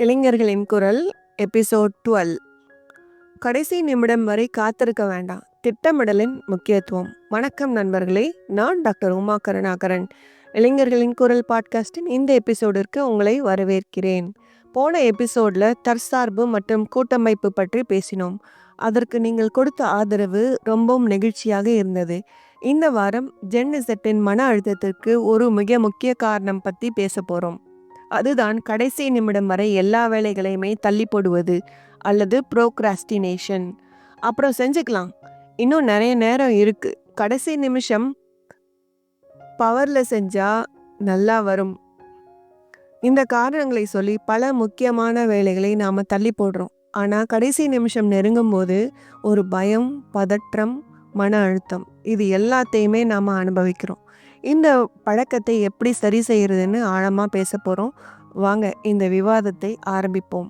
இளைஞர்களின் குரல் episode twelve. கடைசி நிமிடம் வரை காத்திருக்க வேண்டாம். திட்டமிடலின் முக்கியத்துவம். வணக்கம் நண்பர்களே நான் டாக்டர் உமா கருணாகரன். இளைஞர்களின் குரல் பாட்காஸ்டின் இந்த எபிசோடிற்கு உங்களை வரவேற்கிறேன். போன எபிசோடில் தற்சார்பு மற்றும் கூட்டமைப்பு பற்றி பேசினோம். அதற்கு நீங்கள் கொடுத்த ஆதரவு ரொம்பவும் நெகிழ்ச்சியாக இருந்தது. இந்த வாரம் ஜென்னிசெட்டின் மன அழுத்தத்திற்கு ஒரு மிக முக்கிய காரணம் பற்றி பேச போகிறோம் அதுதான் கடைசி நிமிடம் வரை எல்லா வேலைகளையுமே தள்ளி போடுவது அல்லது ப்ரோக்ராஸ்டினேஷன் அப்புறம் செஞ்சுக்கலாம். இன்னும் நிறைய நேரம் இருக்குது கடைசி நிமிஷம் பவரில் செஞ்சால் நல்லா வரும். இந்த காரணங்களை சொல்லி பல முக்கியமான வேலைகளை நாம் தள்ளி போடுறோம். ஆனால் கடைசி நிமிஷம் நெருங்கும் போது ஒரு பயம் பதற்றம் மன அழுத்தம் இது எல்லாத்தையுமே நாம் அனுபவிக்கிறோம். இந்த பழக்கத்தை எப்படி சரி செய்கிறதுன்னு ஆழமாக பேச போகிறோம் வாங்க இந்த விவாதத்தை ஆரம்பிப்போம்.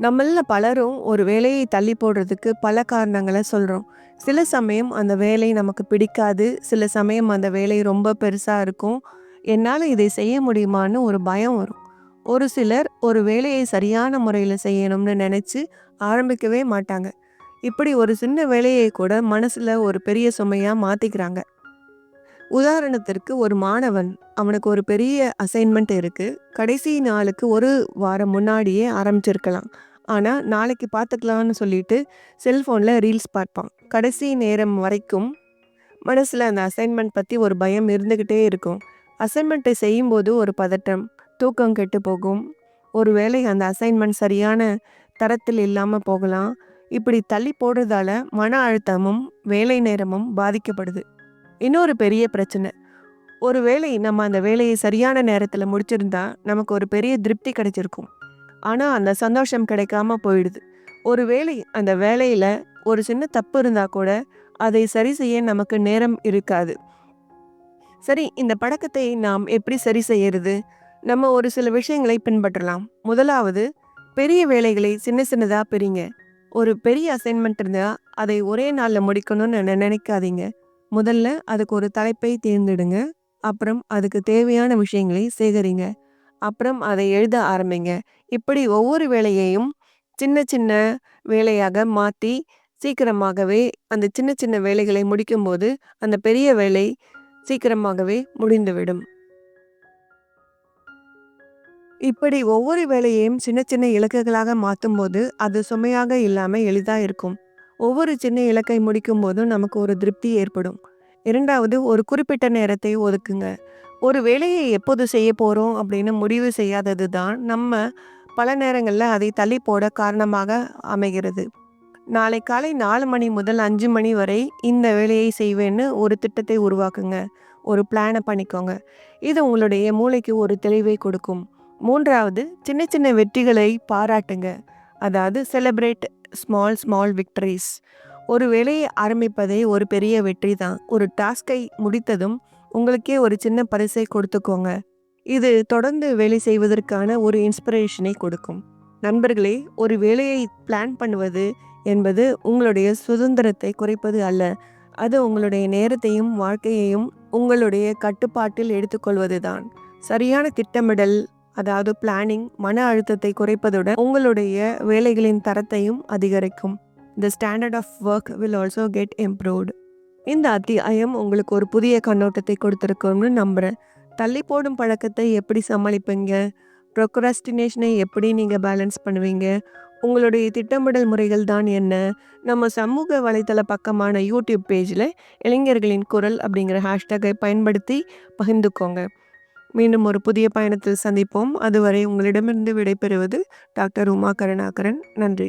நம்மள பலரும் ஒரு வேலையை தள்ளி போடுறதுக்கு பல காரணங்களை சொல்கிறோம் சில சமயம் அந்த வேலை நமக்கு பிடிக்காது சில சமயம் அந்த வேலை ரொம்ப பெருசாக இருக்கும். என்னால் இதை செய்ய முடியுமான்னு ஒரு பயம் வரும். ஒரு சிலர் ஒரு வேலையை சரியான முறையில் செய்யணும்னு நினச்சி ஆரம்பிக்கவே மாட்டாங்க. இப்படி ஒரு சின்ன வேலையை கூட மனசில் ஒரு பெரிய சுமையாக மாற்றிக்கிறாங்க உதாரணத்திற்கு ஒரு மாணவன் அவனுக்கு ஒரு பெரிய அசைன்மெண்ட் இருக்குது கடைசி நாளுக்கு ஒரு வாரம் முன்னாடியே ஆரம்பிச்சிருக்கலாம். ஆனால் நாளைக்கு பார்த்துக்கலான்னு சொல்லிட்டு செல்ஃபோனில் ரீல்ஸ் பார்ப்பான். கடைசி நேரம் வரைக்கும் மனசில் அந்த அசைன்மெண்ட் பற்றி ஒரு பயம் இருந்துக்கிட்டே இருக்கும். அசைன்மெண்ட்டை செய்யும்போது ஒரு பதட்டம் தூக்கம் கெட்டு போகும். ஒரு வேளை அந்த அசைன்மெண்ட் சரியான தரத்தில் இல்லாமல் போகலாம். இப்படி தள்ளி போடுறதால மன அழுத்தமும் வேலை நேரமும் பாதிக்கப்படுது. இன்னொரு பெரிய பிரச்சனை. ஒரு வேலை நம்ம அந்த வேலையை சரியான நேரத்தில் முடிச்சிருந்தா நமக்கு ஒரு பெரிய திருப்தி கிடைச்சிருக்கும். ஆனால் அந்த சந்தோஷம் கிடைக்காம போயிடுது. ஒரு வேலை அந்த வேலையில் ஒரு சின்ன தப்பு இருந்தால் கூட அதை சரி செய்ய நமக்கு நேரம் இருக்காது. சரி இந்த பழக்கத்தை நாம் எப்படி சரி செய்யறது? நம்ம ஒரு சில விஷயங்களை பின்பற்றலாம். முதலாவது பெரிய வேலைகளை சின்ன சின்னதாக பிரிங்க. ஒரு பெரிய அசைன்மெண்ட் இருந்தால் அதை ஒரே நாளில் முடிக்கணும்னு நினைக்காதீங்க. முதல்ல அதுக்கு ஒரு தலைப்பை தேர்ந்தெடுங்க. அப்புறம் அதுக்கு தேவையான விஷயங்களை சேகரிங்க. அப்புறம் அதை எழுத ஆரம்பிங்க. இப்படி ஒவ்வொரு வேலையையும் சின்ன சின்ன வேலையாக மாற்றி சீக்கிரமாகவே அந்த சின்ன சின்ன வேலைகளை முடிக்கும்போது அந்த பெரிய வேலை சீக்கிரமாகவே முடிந்துவிடும். இப்படி ஒவ்வொரு வேலையையும் சின்ன சின்ன இலக்குகளாக மாற்றும் போது அது சுமையாக இல்லாமல் எளிதாக இருக்கும். ஒவ்வொரு சின்ன இலக்கை முடிக்கும் போதும் நமக்கு ஒரு திருப்தி ஏற்படும். இரண்டாவது ஒரு குறிப்பிட்ட நேரத்தை ஒதுக்குங்க. ஒரு வேலையை எப்போது செய்ய போகிறோம் அப்படின்னு முடிவு செய்யாதது தான் நம்ம பல நேரங்களில் அதை தள்ளி போட காரணமாக அமைகிறது. நாளை காலை நாலு மணி முதல் அஞ்சு மணி வரை இந்த வேலையை செய்வேன்னு ஒரு திட்டத்தை உருவாக்குங்க. ஒரு பிளானை பண்ணிக்கோங்க. இது உங்களுடைய மூளைக்கு ஒரு தெளிவை கொடுக்கும். மூன்றாவது சின்ன சின்ன வெற்றிகளை பாராட்டுங்க. அதாவது செலிப்ரேட் ஸ்மால் ஸ்மால் விக்டரிஸ் ஒரு வேலையை ஆரம்பிப்பதே ஒரு பெரிய வெற்றி தான். ஒரு டாஸ்கை முடித்ததும் உங்களுக்கே ஒரு சின்ன பரிசை கொடுத்துக்கோங்க. இது தொடர்ந்து வேலை செய்வதற்கான ஒரு இன்ஸ்பிரேஷனை கொடுக்கும். நண்பர்களே ஒரு வேலையை பிளான் பண்ணுவது என்பது உங்களுடைய சுதந்திரத்தை குறைப்பது அல்ல. அது உங்களுடைய நேரத்தையும் வாழ்க்கையையும் உங்களுடைய கட்டுப்பாட்டில் எடுத்துக்கொள்வது தான் சரியான திட்டமிடல் அதாவது பிளானிங் மன அழுத்தத்தை குறைப்பதுடன் உங்களுடைய வேலைகளின் தரத்தையும் அதிகரிக்கும். The standard of work will also get improved இந்த அத்தியாயம் உங்களுக்கு ஒரு புதிய கண்ணோட்டத்தை கொடுத்துருக்கோம்னு நம்புகிறேன் தள்ளி போடும் பழக்கத்தை எப்படி சமாளிப்பீங்க? ப்ரொக்ராஸ்டினேஷனை எப்படி நீங்கள் பேலன்ஸ் பண்ணுவீங்க? உங்களுடைய திட்டமிடல் முறைகள் தான் என்ன? நம்ம சமூக வலைத்தள பக்கமான யூடியூப் பேஜில் இளைஞர்களின் குரல் அப்படிங்கிற ஹேஷ்டேக்கை பயன்படுத்தி பகிர்ந்துக்கோங்க. மீண்டும் ஒரு புதிய பயணத்தில் சந்திப்போம். அதுவரை உங்களிடமிருந்து விடைபெறுவது டாக்டர் உமா கருணாகரன் நன்றி.